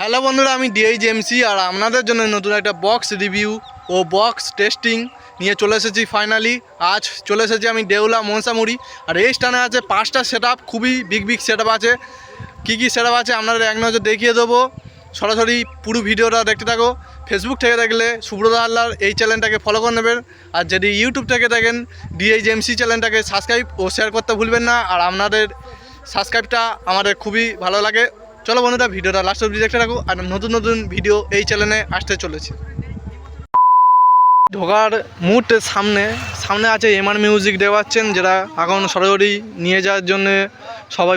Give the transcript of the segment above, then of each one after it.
Hello বন্ধুরা, আমি DH MC আর আপনাদের জন্য নতুন একটা বক্স রিভিউ ও বক্স টেস্টিং নিয়ে চলে এসেছি ফাইনালি আজ চলে এসেছি আমি দেউলা মনসামুড়ি আর এই স্থানে আছে পাঁচটা সেট খুবই বিগ বিগ সেট আছে। কী কী সেট আছে আপনাদের এক নজর দেখিয়ে দেবো। সরাসরি পুরো ভিডিওটা দেখতে থাকো। ফেসবুক থেকে দেখলে সুব্রত হাল্লার এই চ্যানেলটাকে ফলো করে নেবেন। আর যদি ইউটিউব থেকে দেখেন ডিএইচ এমসি চ্যানেলটাকে সাবস্ক্রাইব ও শেয়ার করতে ভুলবেন না। আর আপনাদের সাবস্ক্রাইবটা আমাদের খুবই ভালো লাগে। চলো বন্ধুরা, ভিডিওটা লাস্ট অব্দি দেখতে থাকো আর নতুন নতুন ভিডিও এই চ্যানেলে আসতে চলেছে। ঢোকার মুহূর্তে সামনে সামনে আছে এমআর মিউজিক দেওয়াচ্ছেন যেটা এখন সরাসরি নিয়ে যাওয়ার জন্য সবাই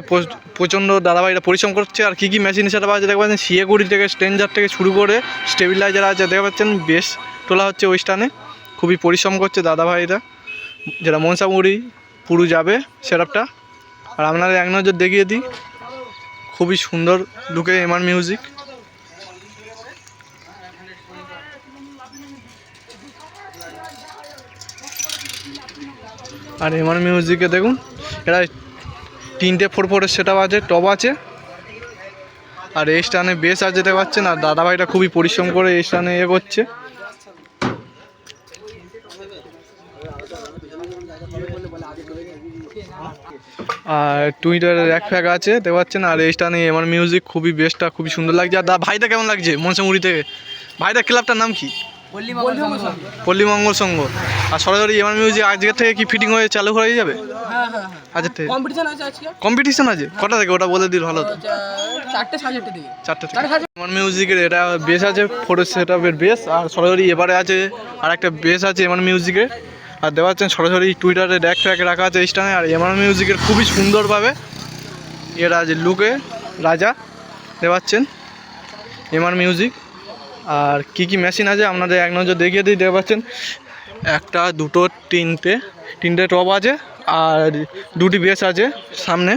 প্রচণ্ড দাদাভাইরা পরিশ্রম করছে। আর কী কী মেশিন সেটা আছে দেখতে পাচ্ছেন সিএগুড়ি থেকে স্ট্রেঞ্জার থেকে শুরু করে স্টেবিলাইজার আছে, দেখতে পাচ্ছেন, বেশ তোলা হচ্ছে ওই স্টানে খুবই পরিশ্রম করছে দাদাভাইরা যেটা মনসামুড়ি, পুরু যাবে সেটআপটা। আর আপনারা এক নজর দেখিয়ে দিই খুবই সুন্দর লুকে এমআর মিউজিক। আর এমআর মিউজিকে দেখুন এটা তিনটে ফোর ফোরের সেট আছে টপ আছে। আর এই স্টানে বেস আছে দেখতে পাচ্ছেন আর দাদাভাইটা খুবই পরিশ্রম করে এই স্টানে ইয়ে করছে আর টুইটারের এক ফ্যাক আছে দেখতে পাচ্ছেন? আর এই স্টানে এমআর মিউজিক খুবই বেস্টটা খুবই সুন্দর লাগছে। আর দা ভাইটা কেমন লাগছে? মনসামুড়ি থেকে? ভাইটা ক্লাবটার নাম কি? পল্লী মঙ্গল সংঘ আর সরাসরি এমআর মিউজিক আজকের থেকে কি ফিটিং হয়ে চালু হয়ে যাবে? হ্যাঁ হ্যাঁ হ্যাঁ। আজকের থেকে? কম্পিটিশন আছে কটা থেকে? ওটা বলে দিল ভালো তো। যা- চারটে থেকে। এমআর মিউজিকের এটা বেস আছে ফোর সেট আপের বেস আর সরাসরি এবারে আছে আর একটা বেস আছে এমআর মিউজিকের আর দেওয়া যাচ্ছেন সরাসরি টুইটারে ড্যাক ফ্যাক রাখা আছে স্টানে আর এমআর মিউজিকের খুবই সুন্দরভাবে এর আছে লুকে রাজা দেওয়াচ্ছেন এমআর মিউজিক আর কি কি মেশিন আছে আপনাদের এক নজর দেখিয়ে দিই, দেখতে পাচ্ছেন? একটা, দুটো, তিনটে তিনটে টপ আছে, আর দুটি বেস আছে সামনে।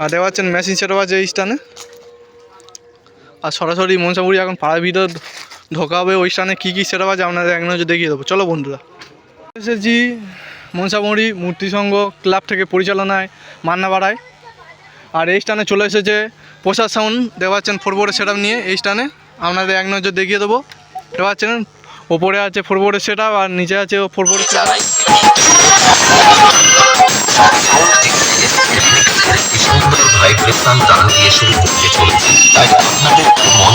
আর দেওয়া পাচ্ছেন মেশিন সেটও আছে এই স্টানে আর সরাসরি মনসামুড়ি এখন পাড়ার ভিতর ঢোকা হবে ওই স্থানে কী কী সেটা আছে আপনাদের এক নজর দেখিয়ে দেবো। চলো বন্ধুরা। এসেছি মনসামুড়ি, মূর্তি সংঘ, ক্লাব থেকে পরিচালনায় মান্নাপাড়ায় আর এই স্থানে চলে এসেছে প্রসাদ সাউন্ড দেওয়া পাচ্ছেন ফোর বোর্ডের সেট নিয়ে। এই স্থানে আপনাদের এক নজর দেখিয়ে দেবো। দেওয়া পাচ্ছেন, ওপরে আছে ফোর বোর্ডের সেট আর নিচে আছে ফোর বোর্ডের সেট আপনাদের মন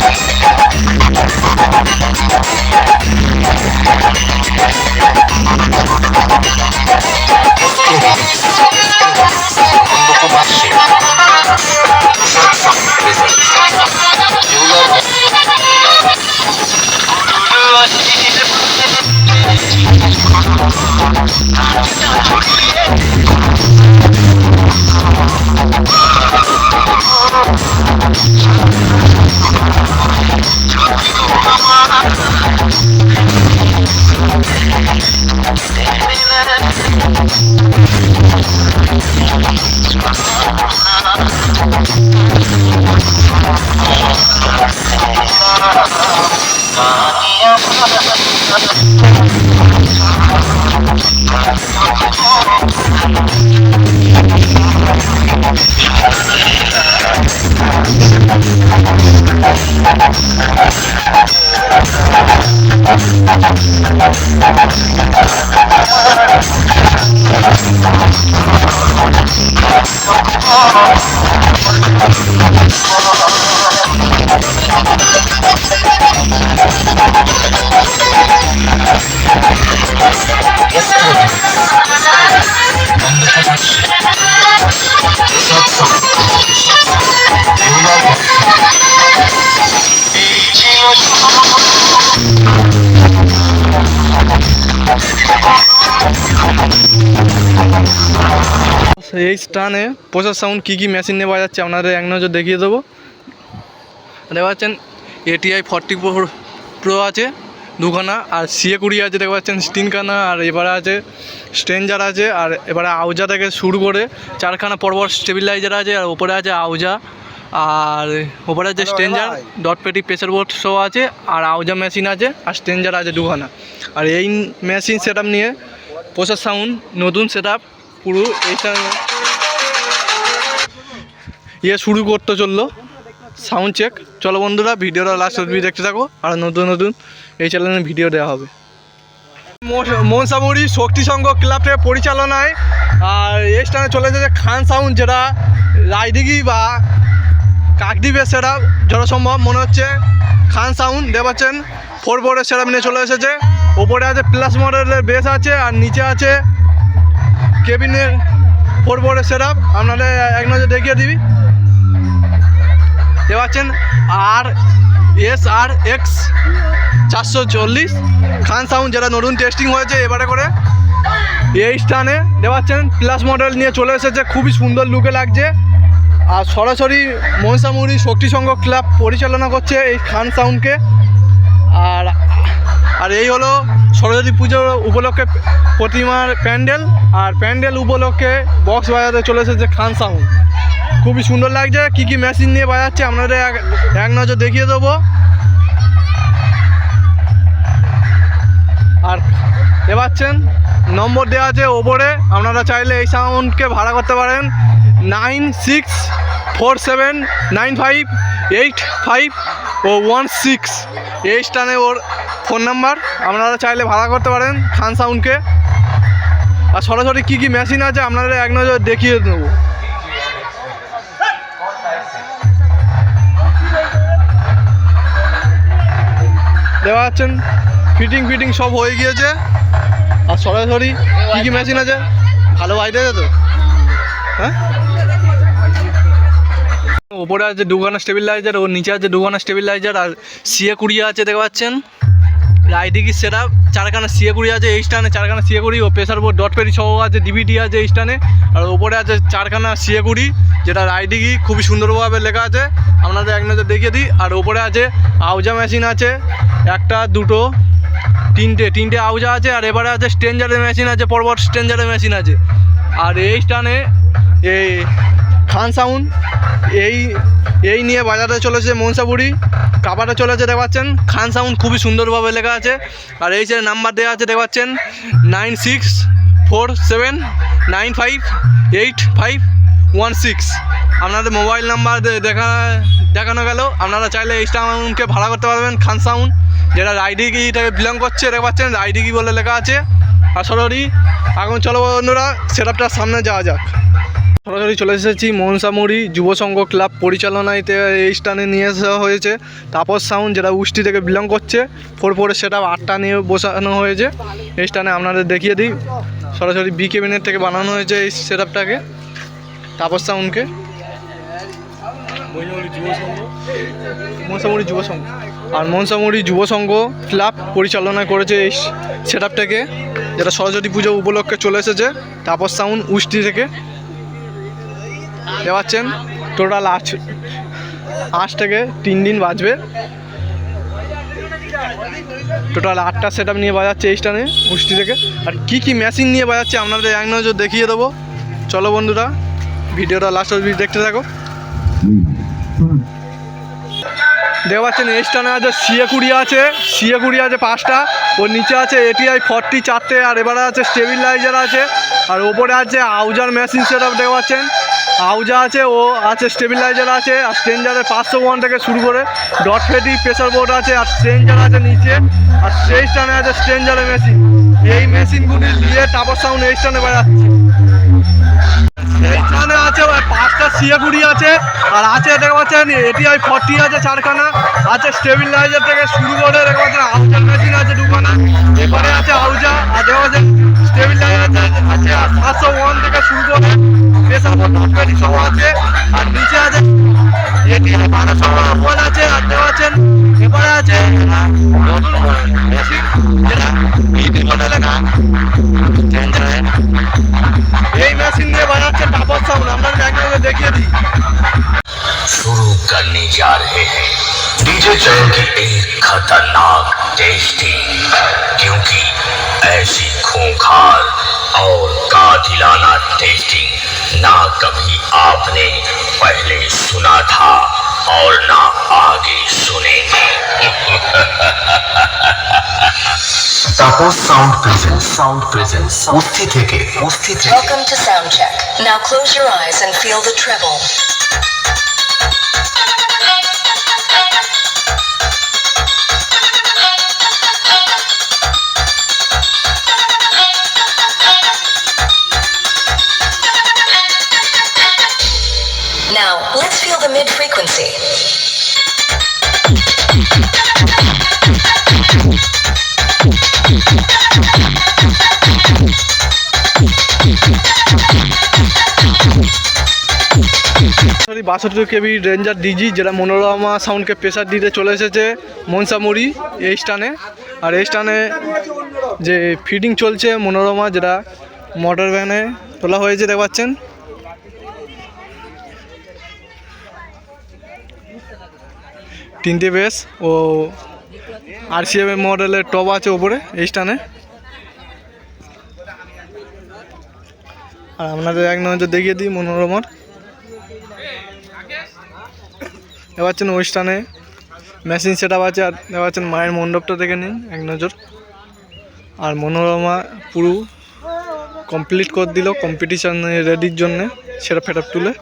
I'm Thank you. এই স্টানে প্রসাদ সাউন্ড কী কী মেশিন নিয়ে বাজাচ্ছে আপনাদের এক নজর দেখিয়ে দেবো। দেখতে পাচ্ছেন এটিআই ফর্টি ফোর প্রো আছে দুখানা আর সিএ কুড়ি আছে দেখতে পাচ্ছেন তিনখানা আর এবারে আছে স্ট্রেঞ্জার আছে আর এবারে আউজা থেকে শুরু করে চারখানা পরপর স্টেবিলাইজার আছে আর ওপরে আছে আউজা আর ওপরে আছে স্ট্রেঞ্জার ডট পেটি প্রেসার বোর্ড সহ আছে আর আউজা মেশিন আছে আর স্ট্রেঞ্জার আছে দুখানা। আর এই মেশিন সেট নিয়ে প্রসার সাউন্ড নতুন সেট পুরো ইয়ে শুরু করতে চলল। Sound check. চলো বন্ধুরা ভিডিওটা লাস্ট অবধি দেখতে থাকো। আর নতুন নতুন এই চ্যানেলে ভিডিও দেওয়া হবে। মনসামুড়ি শক্তি সংঘ ক্লাবের পরিচালনায় আর এই স্থানে চলে যাচ্ছে খান সাউন্ড যেটা রায়দিঘি বা কাকদ্বীপের সেরা সেটা সম্ভব মনে হচ্ছে। খান সাউন্ড দেখতে পাচ্ছেন? ফোর বোর্ডের সেটা নিয়ে চলে এসেছে। ওপরে আছে প্লাস মডেলের বেস আছে আর নিচে আছে কেবিনের ফোর বোর্ডের সেট আপ আপনাদের এক নজর দেখিয়ে দিবি। দেখতে পাচ্ছেন আর এস আর এক্স চারশো চল্লিশ। খান সাউন্ড যেটা নতুন টেস্টিং হয়েছে এবারে করে, এই স্থানে দেখতে পাচ্ছেন প্লাস মডেল নিয়ে চলে এসেছে। খুবই সুন্দর লুকে লাগছে। আর সরাসরি মনসামুড়ি শক্তি সংঘ ক্লাব পরিচালনা করছে এই খান সাউন্ডকে আর আর এই হলো সরস্বতী পুজোর উপলক্ষে প্রতিমার প্যান্ডেল, আর প্যান্ডেল উপলক্ষে বক্স বাজাতে চলে এসেছে খান সাউন্ড। খুবই সুন্দর লাগছে, কী কী মেশিন নিয়ে বাজাচ্ছে আপনাদের এক নজর দেখিয়ে দেবো। আর এ পাচ্ছেন, নম্বর দেওয়া আছে ওপরে, আপনারা চাইলে এই সাউন্ডকে ভাড়া করতে পারেন। Nine six four seven nine five eight five ও ওয়ান সিক্স। এই স্টানে ওর ফোন নাম্বার। আপনারা চাইলে ভাড়া করতে পারেন খান সাউন্ডকে। আর সরাসরি কী কী মেশিন আছে আপনাদের এক নজর দেখিয়ে দেবো। দেওয়া যাচ্ছেন ফিটিং ফিটিং সব হয়ে গিয়েছে। আর সরাসরি কী কী মেশিন আছে? ভালো আইডিয়া তো? হ্যাঁ? ওপরে আছে দুখানা স্টেবিলাইজার ও নিচে আছে দুখানা স্টেবিলাইজার আর সিএ কুড়ি আছে, দেখতে পাচ্ছেন? রাইডিকি সেটা চারখানা সিএ কুড়ি আছে এই স্টানে চারখানা সিএ কুড়ি ও প্রেসার বোর্ড ডট পেরি সহ আছে ডিভিডি আছে এই স্টানে আর ওপরে আছে চারখানা সিএ কুড়ি যেটা রাইডিকি খুবই সুন্দরভাবে লেখা আছে। আপনাদের এক নজর দেখিয়ে দিই। আর ওপরে আছে আউজা মেশিন আছে, একটা, দুটো, তিনটে তিনটে আউজা আছে, আর এবারে আছে স্ট্রেঞ্জারের মেশিন আছে, পরপর স্ট্রেঞ্জারের মেশিন আছে। আর এই স্টানে এই খান সাউন্ড, এই এই নিয়ে বাজারে চলেছে মনসাপুরি কাবারে চলেছে দেখতে পাচ্ছেন খান সাউন্ড খুবই সুন্দরভাবে লেখা আছে। আর এই যে নাম্বার দেওয়া আছে দেখতে পাচ্ছেন nine six four seven, nine five, eight five, one six. আপনাদের মোবাইল নাম্বার দেখা, দেখানো গেল। আপনারা চাইলে এই সাউন্ডকে ভাড়া করতে পারবেন, খান সাউন্ড। যেটা রাইডিগিটাকে বিলং করছে, দেখতে পাচ্ছেন রাইডিগি বলে লেখা আছে। আর সরাসরি, এখন চলো বন্ধুরা সেটআপটার সামনে যাওয়া যাক। সরাসরি চলে এসেছি মনসামুড়ি যুব সংঘ ক্লাব পরিচালনায় এই স্থানে নিয়ে আসা হয়েছে। তাপস সাউন্ড যেটা উষ্টি থেকে বিলং করছে ফোর ফোরের সেটা আটটা নিয়ে বসানো হয়েছে। এই স্থানে আপনাদের দেখিয়ে দিই। সরাসরি বি কেবিনেট থেকে বানানো হয়েছে এই সেট আপটাকে তাপস সাউন্ডকে। মনসামুড়ি যুব সংঘ। আর মনসামুড়ি যুব সংঘ ক্লাব পরিচালনা করেছে এই সেট আপটাকে যেটা সরস্বতী পুজো উপলক্ষে চলে এসেছে। তাপস সাউন্ড উষ্টি থেকে। দেখতে পাচ্ছেন? টোটাল আট আজ থেকে তিন দিন বাজবে। টোটাল আটটা সেট নিয়ে বাজাচ্ছে এই স্টানে মুষ্টি থেকে। আর কি কি মেশিন নিয়ে বাজাচ্ছে আপনাদের এক নজর দেখিয়ে দেবো। চলো বন্ধুরা, ভিডিওটা লাস্ট অবধি দেখতে থাকো। দেখতে পাচ্ছেন, এই স্টানে আছে সিএ কুড়ি আছে সিএ কুড়ি আছে পাঁচটা। ওর নিচে আছে এটিআই ফর্টি চারটে, আর এবারে আছে স্টেবিলাইজার আছে। আর ওপরে আছে আউজার মেশিন সেট আপ দেখতে পাচ্ছেন। আউজা আছে, ও আছে স্টেবিলাইজার আছে, আর স্ট্রেঞ্জারের পাঁচশো ওয়ান থেকে শুরু করে ডট ফেটি প্রেসার বোর্ড আছে, আর স্ট্রেঞ্জার আছে নিচে, আর সেই স্টানে আছে স্ট্রেঞ্জারের মেশিন এই মেশিনগুলি নিয়ে টাপার সাউন্ড এই স্টানে বাজাচ্ছে। এইখানে আছে পাঁচটা সিয়াগুড়ি আছে, আর আছে দেখতে পাচ্ছেন এটিআই ফর্টি আছে চারখানা, আছে স্টেবিলাইজার থেকে শুরু করে দেখতে পাচ্ছেন আউজার মেশিন আছে দুখানা। এবারে আছে আউজা আর দেখতে পাচ্ছেন স্টেবিলাইজার আছে আর সাতশো ওয়ান থেকে শুরু করে প্রেসার বোর্ড সব আছে আর নিচে আছে এটিআই বারোশো ওয়ান আছে আর দেখতে পাচ্ছেন এবারে আছে নতুন মেশিন যেটা বিপি মডেলের এই মেশিন দিয়ে বানাচ্ছে টাপার সাউন্ড আমরা ব্যাঙ্গালোরে দেখিয়ে দিই शुरू करने जा रहे हैं डीजे पीछे चलेगी एक खतरनाक टेस्टिंग क्योंकि ऐसी खूंखार और कातिलाना टेस्टिंग ना कभी आपने पहले सुना था और ना आगे सुनेंगे Tapas sound presence sound presence কুস্তি থেকে কুস্তি থেকে Welcome to Soundcheck. Now close your eyes and feel the treble. Now, the mid frequency. বাষট্টি কেবি রেঞ্জার ডিজি যেটা মনোরমা সাউন্ডকে প্রেসার দিতে চলে এসেছে মনসামুড়ি এই স্টানে আর এই স্টানে যে ফিটিং চলছে মনোরমা, যেটা মোটর ভ্যানে তোলা হয়েছে, দেখতে পাচ্ছেন তিনটে বেস ও আর সি সিএম মডেলের টপ আছে ওপরে এই স্টানে আর আপনাদের এক নজর দেখিয়ে দিই মনোরমার দেখতে পাচ্ছেন স্টানে মেশিন সেট আপ আছে, আর দেখতে পাচ্ছেন মায়ের মণ্ডপটা দেখে নিন, এক নজর। আর মনোরমা পুরো কমপ্লিট করে দিল কম্পিটিশন রেডির জন্যে, সেটা ফেট তুলে।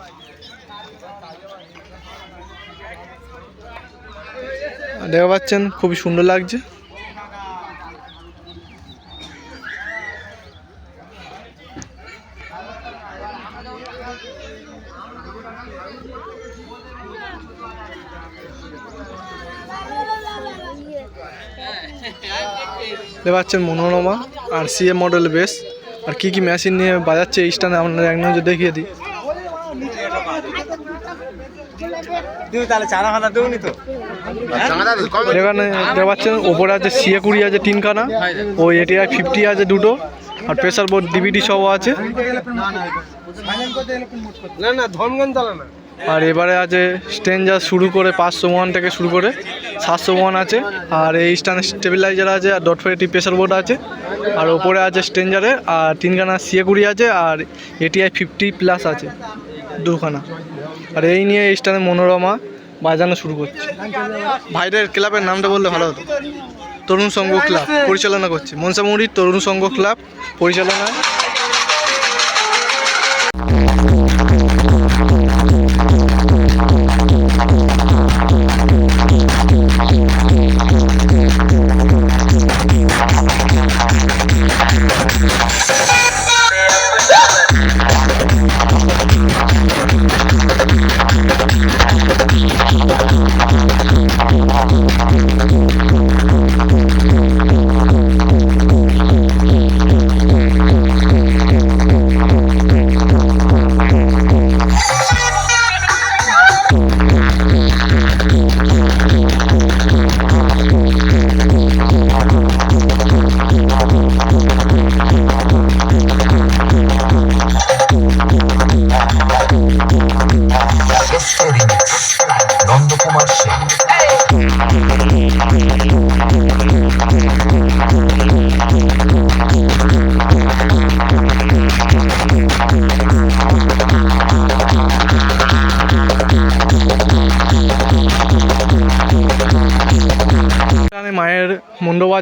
দেখতে পাচ্ছেন, খুবই সুন্দর লাগছে। দেখতে পাচ্ছেন মনোরমা আর সিএ মডেল বেস আর কি কি মেশিন নিয়ে বাজাচ্ছে এই স্টানে আপনারা এক নজর দেখিয়ে দিই। এখানে দেখতে পাচ্ছেন ওপরে আছে সিএ কুড়ি আছে তিনখানা, ও এটিআই ফিফটি আছে দুটো, আর প্রেসার বোর্ড ডিভিডি সহ আছে। আর এবারে আছে স্টেঞ্জার শুরু করে পাঁচশো ওয়ান থেকে শুরু করে সাতশো ওয়ান আছে, আর এই স্টান স্টেবিলাইজার আছে, আর ডট ফোরটি প্রেসার বোর্ড আছে। আর ওপরে আছে স্টেঞ্জারে আর তিনখানা সিএ কুড়ি আছে, আর এটিআই ফিফটি প্লাস আছে, দুখানা। আর এই নিয়ে এই স্টানে মনোরমা। বাজানো শুরু করছে। ভাইদের ক্লাবের নামটা বললে ভালো হতো। তরুণ সংঘ ক্লাব পরিচালনা করছে। মনসামুড়ির তরুণ সংঘ ক্লাব পরিচালনা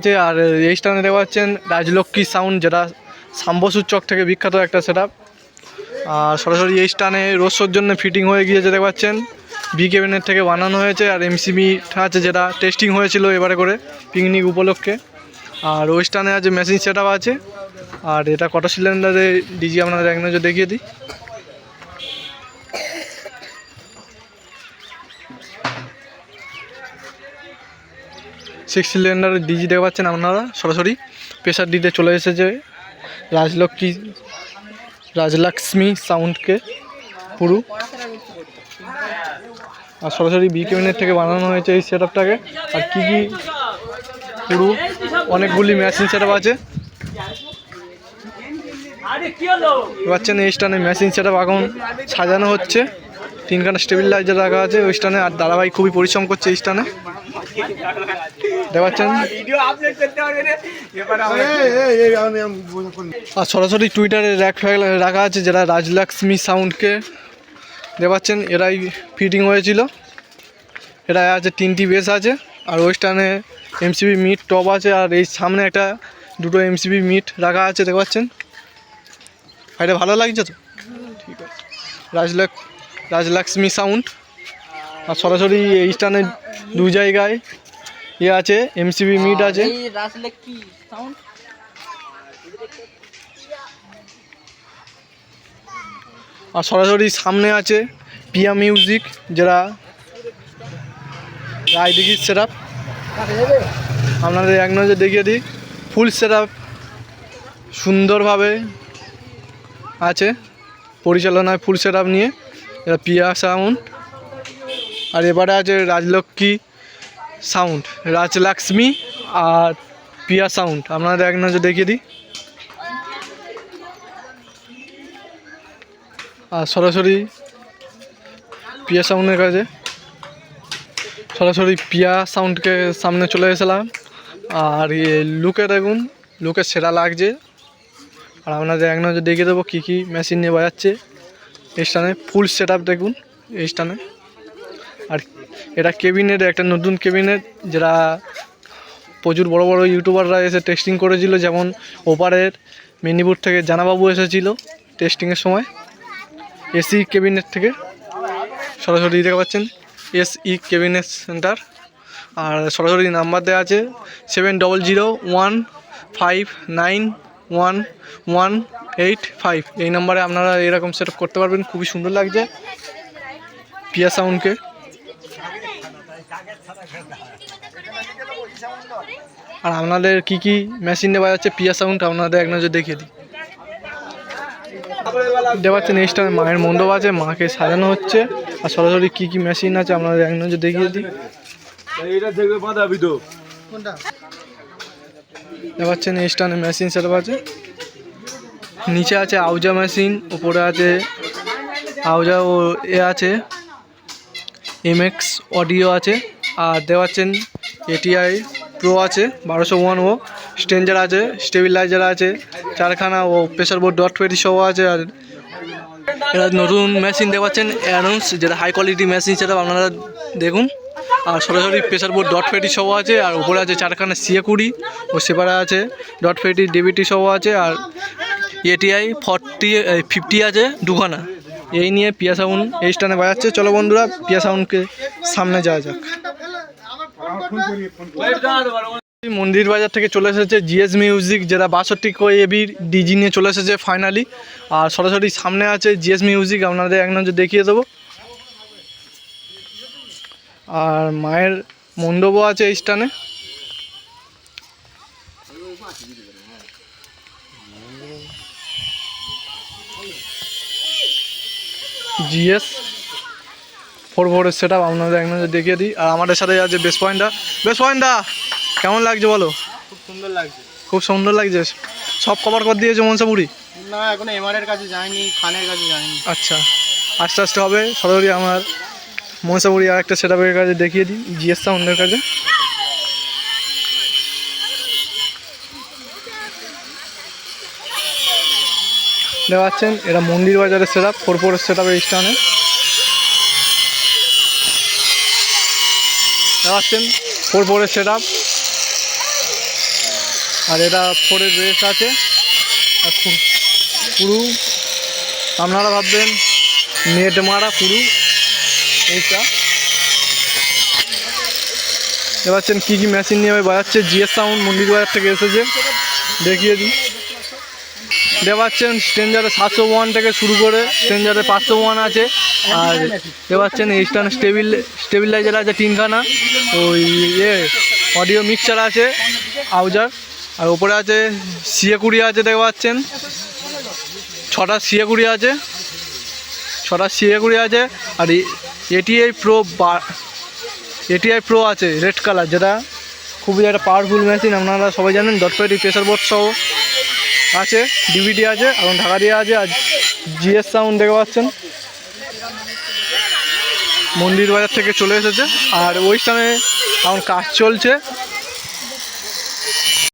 আছে। আর এই স্থানে দেখতে পাচ্ছেন রাজলক্ষ্মী সাউন্ড যেটা সাম্বসুর চক থেকে বিখ্যাত একটা সেট আর সরাসরি এই স্থানে রোজসোর জন্য ফিটিং হয়ে গিয়েছে, দেখতে পাচ্ছেন। বি কেবিনের থেকে বানানো হয়েছে, আর এমসিবি আছে যেটা টেস্টিং হয়েছিল এবারে করে পিকনিক উপলক্ষে। আর ওই স্থানে আছে মেশিন সেট আছে। আর এটা কটা সিলিন্ডারে ডিজি আপনাদের এক নজর দেখিয়ে দিই। সিক্স সিলিন্ডারের ডিজি দেখতে পাচ্ছেন আপনারা? সরাসরি প্রেশার দিতে চলে এসেছে রাজলক্ষ্মী রাজলক্ষ্মী সাউন্ডকে পুরু। আর সরাসরি বি কেবিনেট থেকে বানানো হয়েছে এই সেট আপটাকে আর কী কী পুরু অনেকগুলি মেশিন সেট আছে। পাচ্ছেন এই স্টানে মেশিন সেট এখন সাজানো হচ্ছে। তিনখানা স্টেবিলাইজার রাখা আছে ওই স্টানে আর দাদাভাই খুবই পরিশ্রম করছে এই স্টানে দেখতে পাচ্ছেন আর সরাসরি টুইটারে রাখা আছে যেটা রাজলক্ষ্মী সাউন্ডকে দেখতে পাচ্ছেন এরাই ফিটিং হয়েছিল। এটা আছে তিনটি বেস আছে। আর ওয়েস্টার্নে এমসিবি মিট টপ আছে আর এই সামনে একটা দুটো এমসিবি মিট রাখা আছে দেখতে পাচ্ছেন এটা ভালো লাগছে তো? ঠিক আছে। রাজলক রাজলক্ষ্মী সাউন্ড। আর সরাসরি এই স্টানে দু জায়গায় ইয়ে আছে এমসিবি মিট আছে। আর সরাসরি সামনে আছে পিয়া মিউজিক যারা রায়দিঘির সেট আপ আপনাদের এক নজর দেখিয়ে দিই ফুল সেট আপ সুন্দরভাবে আছে পরিচালনায় ফুল সেট আপ নিয়ে। এটা পিয়া সাউন্ড। আর এবারে আছে রাজলক্ষ্মী সাউন্ড, রাজলক্ষ্মী আর পিয়া সাউন্ড। আপনাদের এক নজর দেখিয়ে দিই। আর সরাসরি পিয়া সাউন্ডের কাছে। সরাসরি পিয়া সাউন্ডকে সামনে চলে এসেলাম। আর ইয়ে লুকে দেখুন, লুকে সেরা লাগছে। আর আপনাদের এক নজর দেখিয়ে দেবো কী কী মেশিন নিয়ে বাজাচ্ছে। স্থানে ফুল সেট আপ দেখুন, এই স্থানে। আর এটা কেবিনেট একটা নতুন কেবিনেট যেটা প্রচুর বড় বড় ইউটিউবাররা এসে টেস্টিং করেছিল, যেমন ওপারের মেদিনীপুর থেকে জানাবাবু এসেছিল টেস্টিংয়ের সময়। এসি কেবিনেট থেকে, সরাসরি দেখতে পাচ্ছেন, এস ই কেবিনেট সেন্টার আর সরাসরি নাম্বার দেওয়া আছে seven double zero one five nine one one eight five. এই নাম্বারে আপনারা এরকম সেট করতে পারবেন। খুবই সুন্দর লাগছে। পিয়া সাউন্ডকে আর আপনাদের কি কি মেশিন নেওয়া যাচ্ছে পিয়া সাউন্ড আপনাদের এক নজর দেখিয়ে দিই। দেখতে পাচ্ছেন এই স্টার মায়ের মণ্ডপ আছে মাকে সাজানো হচ্ছে। আর সরাসরি কি কি মেশিন আছে আপনাদের এক নজর দেখিয়ে দিই। এইটা দেখবে বাঁধাবি তো দেখতে পাচ্ছেন এই স্টানে মেশিন সেট আছে। নিচে আছে আউজা মেশিন, উপরে আছে আউজা ও এ আছে, এমএক্স অডিও আছে, আর দেখতে পাচ্ছেন এটিআই প্রো আছে, বারোশো ওয়ান ও স্টেঞ্জার আছে, স্টেবিলাইজার আছে, চারখানা ও প্রেসার বোর্ড ডট টোয়েন্টি সহ আছে, আর এটা নতুন মেশিন দেখতে পাচ্ছেন অ্যানোন্স যেটা হাই কোয়ালিটি মেশিন সেটা আপনারা দেখুন, আর সরাসরি প্রেসার বোর্ড ডট ফেটি সহ আছে, আর উপরে আছে চারখানা সিএ কুড়ি ও সেপারে আছে, ডট ফেটি ডিবিটি সহ আছে, আর এটিআই ফর্টি ফিফটি আছে দুখানা। এই নিয়ে পিয়া সাউন্ড এই স্টানে বাজাচ্ছে। চলো বন্ধুরা, পিয়া সাউন্ডকে সামনে যাওয়া যাক। মন্দির বাজার থেকে চলে এসেছে জিএস মিউজিক, যেটা বাষট্টি এবির ডিজি নিয়ে চলে এসেছে ফাইনালি আর সরাসরি সামনে আছে জিএস মিউজিক, আপনাদের এক নজর দেখিয়ে দেবো। আর মায়ের মণ্ডপও আছে এই স্থানে জিএস ফোর ফোরের সেট আপ আপনাদের এক নজর দেখিয়ে দিই। আর আমাদের সাথে আছে বেশ পয়েন্টটা বেশ পয়েন্টটা কেমন লাগছে বলো? খুব সুন্দর লাগছে। খুব সুন্দর লাগছে। সব কভার করে দিয়েছে মনসাপুরি? না এখনও এমআরের কাছে যায়নি খানের কাছে যায়নি। আচ্ছা আস্তে আস্তে হবে। সরাসরি আমার মনসাপুরি আর একটা সেট আপের কাছে দেখিয়ে দিই। জিএস সাউন্ডের কাছে। দেখতে পাচ্ছেন, এটা মন্দির বাজারের সেট আপ ফোর ফোরের সেট আপের স্টানে দেখতে পাচ্ছেন ফোর ফোরের সেট আপ আর এটা ফোরের বেস আছে। পুরু। আপনারা ভাববেন নেট মারা পুরু। এইটা। দেখতে পাচ্ছেন, কী কী মেশিন নিয়ে বাজাচ্ছে। জিএস সাউন্ড মন্দির বাজার থেকে এসেছে। দেখিয়ে দিই। দেখতে পাচ্ছেন স্ট্রেঞ্জারে সাতশো ওয়ান থেকে শুরু করে স্ট্রেঞ্জারে পাঁচশো ওয়ান আছে। আর দেখতে পাচ্ছেন ইস্টার্ন স্টেবিল, স্টেবিলাইজার আছে তিনখানা। ওই ইয়ে অডিও মিক্সচার আছে আউজার আর ওপরে আছে সিএ কুড়ি আছে, দেখতে পাচ্ছেন। ছটা সিএ কুড়ি আছে। ছটা সিএ কুড়ি আছে। আর এটিআই প্রো বা এটিআই প্রো আছে রেড কালার যেটা খুবই একটা পাওয়ারফুল মেশিন আপনারা সবাই জানেন ডট পেটি প্রেসার বোর্ড সহ। আছে ডিভিডি আছে এবং ঢাকা দিয়ে আছে, আর জিএস সাউন্ড দেখতে পাচ্ছেন। মন্দির বাজার থেকে চলে এসেছে, আর ওই স্থানে এখন কাজ চলছে।